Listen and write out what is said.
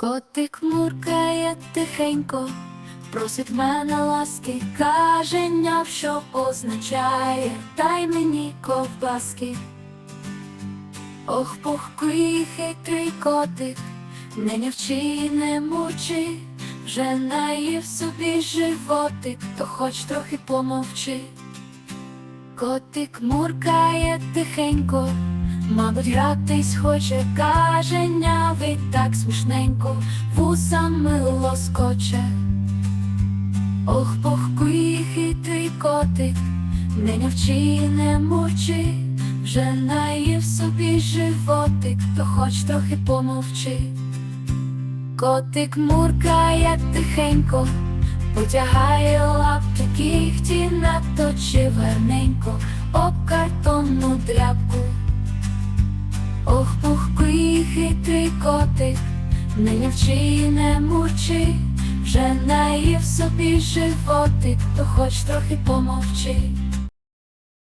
Котик муркає тихенько, просить мене ласки, каже няв, що означає, дай мені ковбаски. Ох, пухкий хитрий котик, не нявчи, не мучи, вже наїв собі животик, то хоч трохи помовчи. Котик муркає тихенько, мабуть, гратись хоче, каже нявий так смішненько, вусами лоскоче. Ох, пухкий хитрий котик, не нявчи, не мучи, вже наїв собі животик, то хоч трохи помовчи. Котик муркає тихенько, потягає лапки кіхті, наточив гарненько об не нявчи, не мучи, вже наїв собі животик, то хоч трохи помовчи.